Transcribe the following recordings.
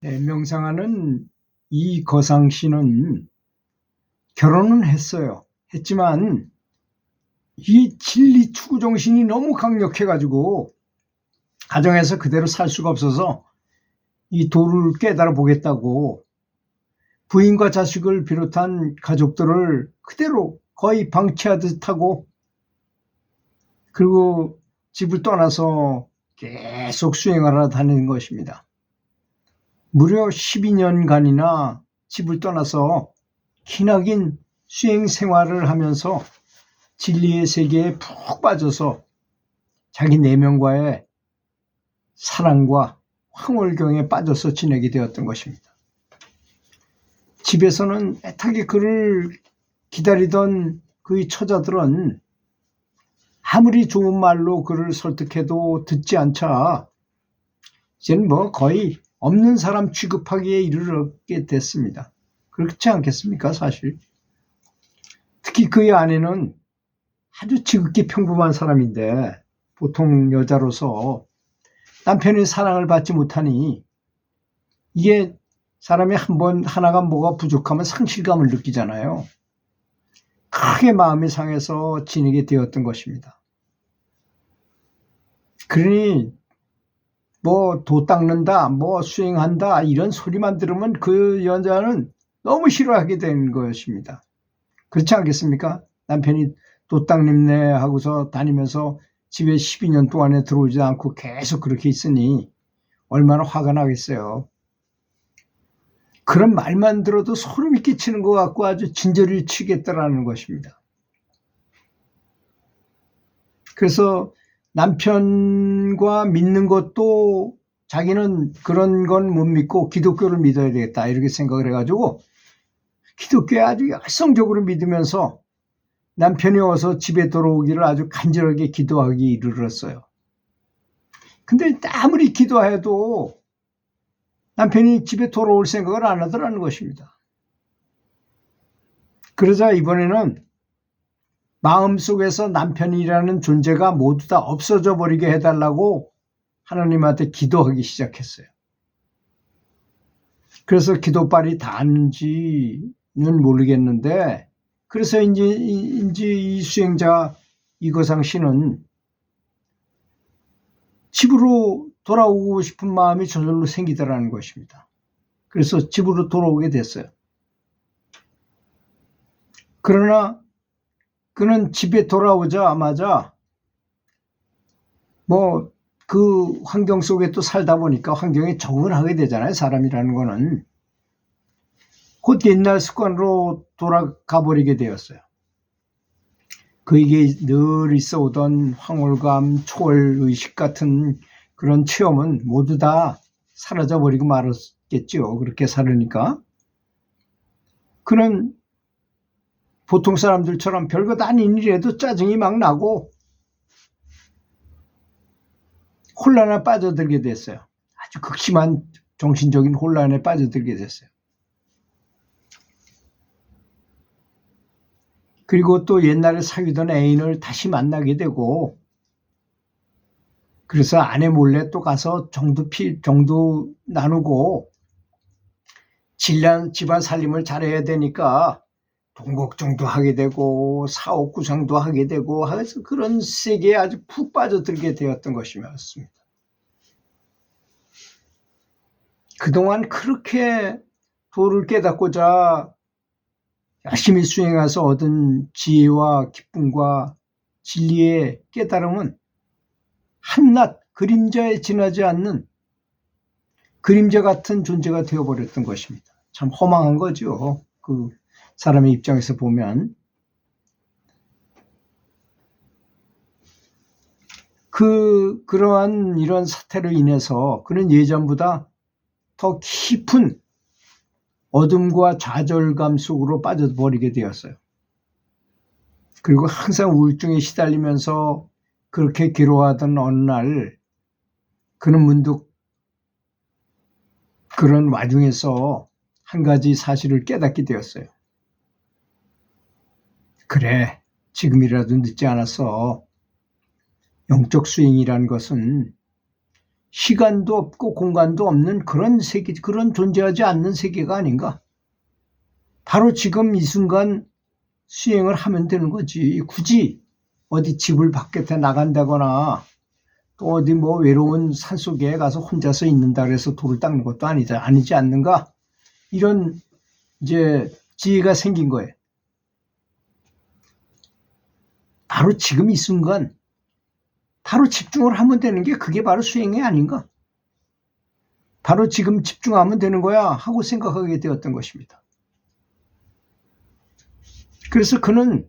네, 명상하는 이 거상 씨는 결혼은 했어요. 했지만 이 진리 추구 정신이 너무 강력해가지고 가정에서 그대로 살 수가 없어서 이 도를 깨달아 보겠다고 부인과 자식을 비롯한 가족들을 그대로 거의 방치하듯 하고 그리고 집을 떠나서 계속 수행하러 다니는 것입니다. 무려 12년간이나 집을 떠나서 기나긴 수행 생활을 하면서 진리의 세계에 푹 빠져서 자기 내면과의 사랑과 황홀경에 빠져서 지내게 되었던 것입니다. 집에서는 애타게 그를 기다리던 그의 처자들은 아무리 좋은 말로 그를 설득해도 듣지 않자 이제는 뭐 거의 없는 사람 취급하기에 이르게 됐습니다. 그렇지 않겠습니까, 사실? 특히 그의 아내는 아주 지극히 평범한 사람인데 보통 여자로서 남편의 사랑을 받지 못하니 이게 사람이 한 번 하나가 뭐가 부족하면 상실감을 느끼잖아요. 크게 마음이 상해서 지내게 되었던 것입니다. 그러니 뭐 도 닦는다, 뭐 수행한다 이런 소리만 들으면 그 여자는 너무 싫어하게 되는 것입니다. 그렇지 않겠습니까? 남편이 도 닦님네 하고서 다니면서 집에 12년 동안에 들어오지 않고 계속 그렇게 있으니 얼마나 화가 나겠어요. 그런 말만 들어도 소름이 끼치는 것 같고 아주 진저리를 치겠다라는 것입니다. 그래서 남편과 믿는 것도 자기는 그런 건 못 믿고 기독교를 믿어야 되겠다 이렇게 생각을 해가지고 기독교에 아주 열성적으로 믿으면서 남편이 와서 집에 돌아오기를 아주 간절하게 기도하기 이르렀어요. 근데 아무리 기도해도 남편이 집에 돌아올 생각을 안 하더라는 것입니다. 그러자 이번에는 마음속에서 남편이라는 존재가 모두 다 없어져 버리게 해달라고 하나님한테 기도하기 시작했어요. 그래서 기도빨이 닿는지는 모르겠는데, 그래서 이제, 이제 이 수행자 이거상 씨는 집으로 돌아오고 싶은 마음이 저절로 생기더라는 것입니다. 그래서 집으로 돌아오게 됐어요. 그러나 그는 집에 돌아오자마자 뭐 그 환경 속에 또 살다 보니까 환경에 적응을 하게 되잖아요. 사람이라는 거는. 곧 옛날 습관으로 돌아가 버리게 되었어요. 그에게 늘 있어 오던 황홀감, 초월 의식 같은 그런 체험은 모두 다 사라져 버리고 말았겠죠. 그렇게 살으니까. 그는 보통 사람들처럼 별것 아닌 일에도 짜증이 막 나고 혼란에 빠져들게 됐어요. 아주 극심한 정신적인 혼란에 빠져들게 됐어요. 그리고 또 옛날에 사귀던 애인을 다시 만나게 되고 그래서 아내 몰래 또 가서 정도 피 정도 나누고 질란 집안 살림을 잘해야 되니까 동곡정도 하게 되고 사업 구상도 하게 되고 해서 그런 세계에 아주 푹 빠져들게 되었던 것이었습니다. 그동안 그렇게 도를 깨닫고자 열심히 수행해서 얻은 지혜와 기쁨과 진리의 깨달음은 한낱 그림자에 지나지 않는 그림자 같은 존재가 되어버렸던 것입니다. 참 허망한 거죠. 그 사람의 입장에서 보면. 그, 그러한 이런 사태로 인해서 그는 예전보다 더 깊은 어둠과 좌절감 속으로 빠져버리게 되었어요. 그리고 항상 우울증에 시달리면서 그렇게 괴로워하던 어느 날 그는 문득 그런 와중에서 한 가지 사실을 깨닫게 되었어요. 그래, 지금이라도 늦지 않았어. 영적 수행이라는 것은 시간도 없고 공간도 없는 그런 세계, 그런 존재하지 않는 세계가 아닌가. 바로 지금 이 순간 수행을 하면 되는 거지. 굳이 어디 집을 바깥에 나간다거나 또 어디 뭐 외로운 산 속에 가서 혼자서 있는다 그래서 돌을 닦는 것도 아니지, 아니지 않는가? 이런 이제 지혜가 생긴 거예요. 바로 지금 이 순간 바로 집중을 하면 되는 게 그게 바로 수행이 아닌가? 바로 지금 집중하면 되는 거야 하고 생각하게 되었던 것입니다. 그래서 그는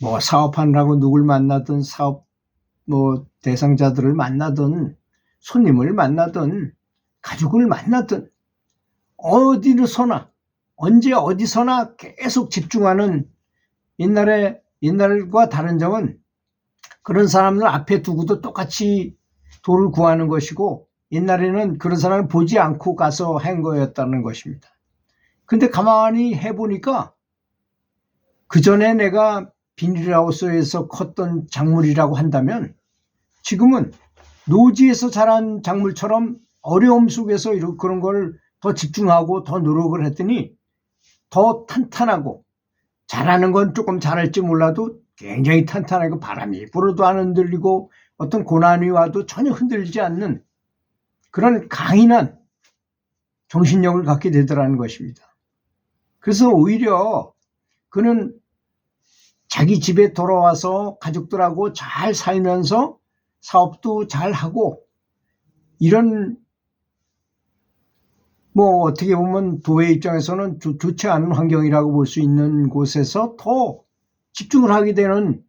뭐 사업하느라고 누굴 만나든 사업 뭐 대상자들을 만나든 손님을 만나든 가족을 만나든 어디서나 언제 어디서나 계속 집중하는 옛날에 옛날과 다른 점은 그런 사람을 앞에 두고도 똑같이 돌을 구하는 것이고 옛날에는 그런 사람을 보지 않고 가서 한 거였다는 것입니다. 근데 가만히 해보니까 그 전에 내가 비닐하우스에서 컸던 작물이라고 한다면 지금은 노지에서 자란 작물처럼 어려움 속에서 이런 그런 걸 더 집중하고 더 노력을 했더니 더 탄탄하고 잘하는 건 조금 잘할지 몰라도 굉장히 탄탄하고 바람이 불어도 안 흔들리고 어떤 고난이 와도 전혀 흔들리지 않는 그런 강인한 정신력을 갖게 되더라는 것입니다. 그래서 오히려 그는 자기 집에 돌아와서 가족들하고 잘 살면서 사업도 잘 하고 이런 뭐 어떻게 보면 도의 입장에서는 좋, 좋지 않은 환경이라고 볼 수 있는 곳에서 더 집중을 하게 되는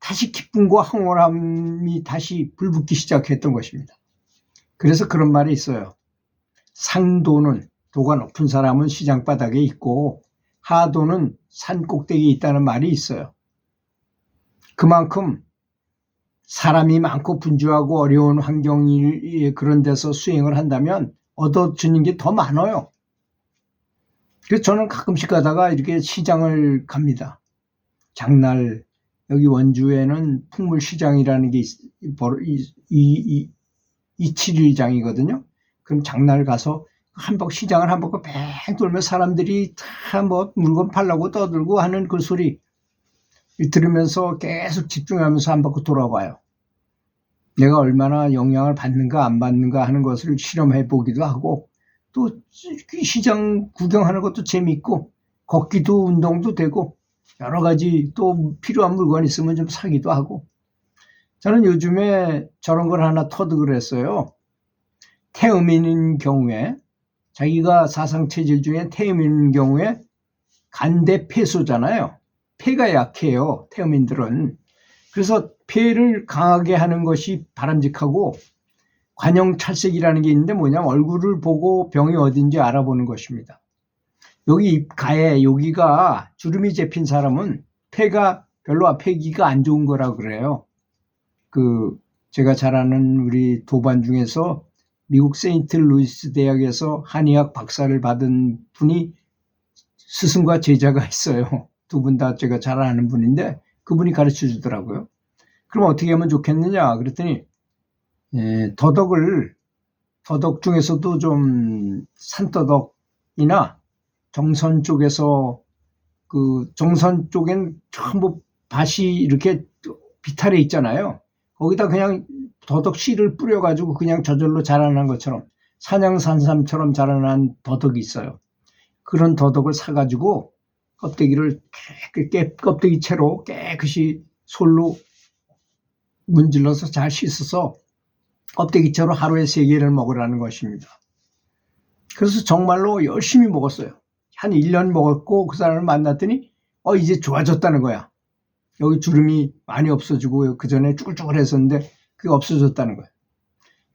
다시 기쁨과 황홀함이 다시 불붙기 시작했던 것입니다. 그래서 그런 말이 있어요. 상도는 도가 높은 사람은 시장 바닥에 있고 하도는 산 꼭대기에 있다는 말이 있어요. 그만큼 사람이 많고 분주하고 어려운 환경이 그런 데서 수행을 한다면 얻어주는 게 더 많아요. 그래서 저는 가끔씩 가다가 이렇게 시장을 갑니다. 장날, 여기 원주에는 풍물시장이라는 게 있, 이, 이, 이, 7일장이거든요. 그럼 장날 가서 한번 시장을 한 바퀴 뺑 돌면 사람들이 다 뭐 물건 팔라고 떠들고 하는 그 소리 들으면서 계속 집중하면서 한 바퀴 돌아봐요. 내가 얼마나 영향을 받는가 안 받는가 하는 것을 실험해 보기도 하고 또 시장 구경하는 것도 재밌고 걷기도 운동도 되고 여러 가지 또 필요한 물건 있으면 좀 사기도 하고 저는 요즘에 저런 걸 하나 터득을 했어요. 태음인인 경우에 자기가 사상 체질 중에 태음인인 경우에 간대 폐소잖아요. 폐가 약해요. 태음인들은. 그래서 폐를 강하게 하는 것이 바람직하고 관형찰색이라는 게 있는데 뭐냐면 얼굴을 보고 병이 어딘지 알아보는 것입니다. 여기 입가에 여기가 주름이 잡힌 사람은 폐가 별로 폐기가 안 좋은 거라 그래요. 그 제가 잘 아는 우리 도반 중에서 미국 세인트 루이스 대학에서 한의학 박사를 받은 분이 스승과 제자가 있어요. 두 분 다 제가 잘 아는 분인데 그분이 가르쳐 주더라고요. 그럼 어떻게 하면 좋겠느냐? 그랬더니 예, 더덕을 더덕 중에서도 좀 산더덕이나 정선 쪽에서 그 정선 쪽엔 전부 밭이 이렇게 비탈해 있잖아요. 거기다 그냥 더덕 씨를 뿌려가지고 그냥 저절로 자라난 것처럼 산양산삼처럼 자라난 더덕이 있어요. 그런 더덕을 사가지고 껍데기를 깨, 껍데기 채로 깨끗이 솔로 문질러서 잘 씻어서 껍데기 채로 하루에 세 개를 먹으라는 것입니다. 그래서 정말로 열심히 먹었어요. 한 1년 먹었고 그 사람을 만났더니 어 이제 좋아졌다는 거야. 여기 주름이 많이 없어지고 그 전에 쭈글쭈글 했었는데 그게 없어졌다는 거야.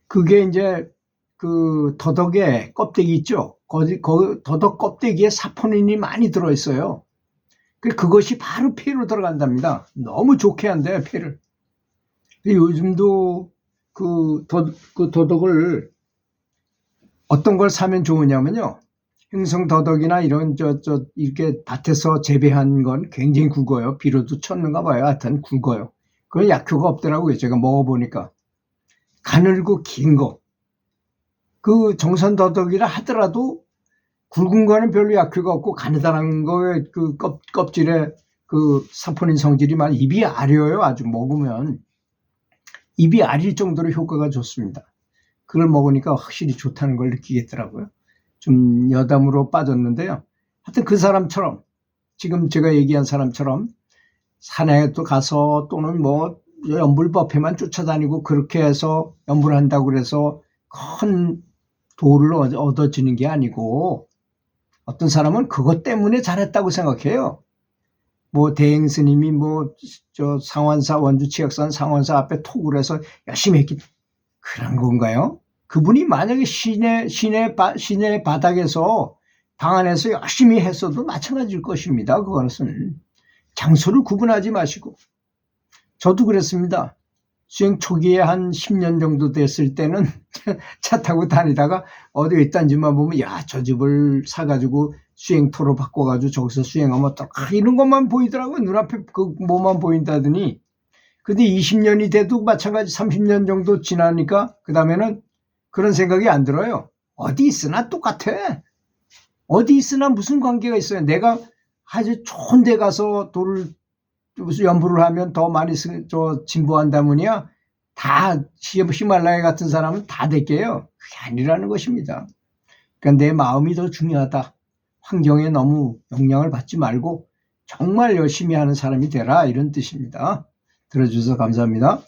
그게 이제 그 더덕의 껍데기 있죠. 거기, 거기 더덕 껍데기에 사포닌이 많이 들어있어요. 그것이 바로 폐로 들어간답니다. 너무 좋게 한대요, 폐를. 요즘도 그, 더, 그 도덕을 어떤 걸 사면 좋으냐면요. 행성 더덕이나 이런 저, 저, 이렇게 밭에서 재배한 건 굉장히 굵어요. 비료도 쳤는가 봐요. 하여튼 굵어요. 그건 약효가 없더라고요. 제가 먹어보니까. 가늘고 긴 거. 그 정선더덕이라 하더라도 굵은 거는 별로 약효가 없고 가느다란 거에 그 껍, 껍질에 그 사포닌 성질이 많이 입이 아려요. 아주 먹으면. 입이 아릴 정도로 효과가 좋습니다. 그걸 먹으니까 확실히 좋다는 걸 느끼겠더라고요. 좀 여담으로 빠졌는데요. 하여튼 그 사람처럼 지금 제가 얘기한 사람처럼 산에 또 가서 또는 뭐 연불법회만 쫓아다니고 그렇게 해서 연불을 한다고 그래서 큰 도를 얻- 얻어지는 게 아니고 어떤 사람은 그것 때문에 잘했다고 생각해요. 뭐 대행 스님이 뭐 저 상환사 원주 치역산 상환사 앞에 톡을 해서 열심히 했기 그런 건가요? 그분이 만약에 시내 시내 바, 시내 바닥에서 방 안에서 열심히 했어도 마찬가지일 것입니다. 그것은 장소를 구분하지 마시고 저도 그랬습니다. 수행 초기에 한 10년 정도 됐을 때는 차 타고 다니다가 어디 있단지만 보면 야 저 집을 사가지고 수행토로 바꿔가지고 저기서 수행하면 또 아, 이런 것만 보이더라고요. 눈앞에 그 뭐만 보인다더니 근데 20년이 돼도 마찬가지 30년 정도 지나니까 그 다음에는 그런 생각이 안 들어요. 어디 있으나 똑같아. 어디 있으나 무슨 관계가 있어요. 내가 아주 좋은 데 가서 무슨 연부를 하면 더 많이 쓰, 저 진보한다면이야 다 히- 히말라야 같은 사람은 다 될게요. 그게 아니라는 것입니다. 그러니까 내 마음이 더 중요하다. 환경에 너무 영향을 받지 말고 정말 열심히 하는 사람이 되라 이런 뜻입니다. 들어주셔서 감사합니다.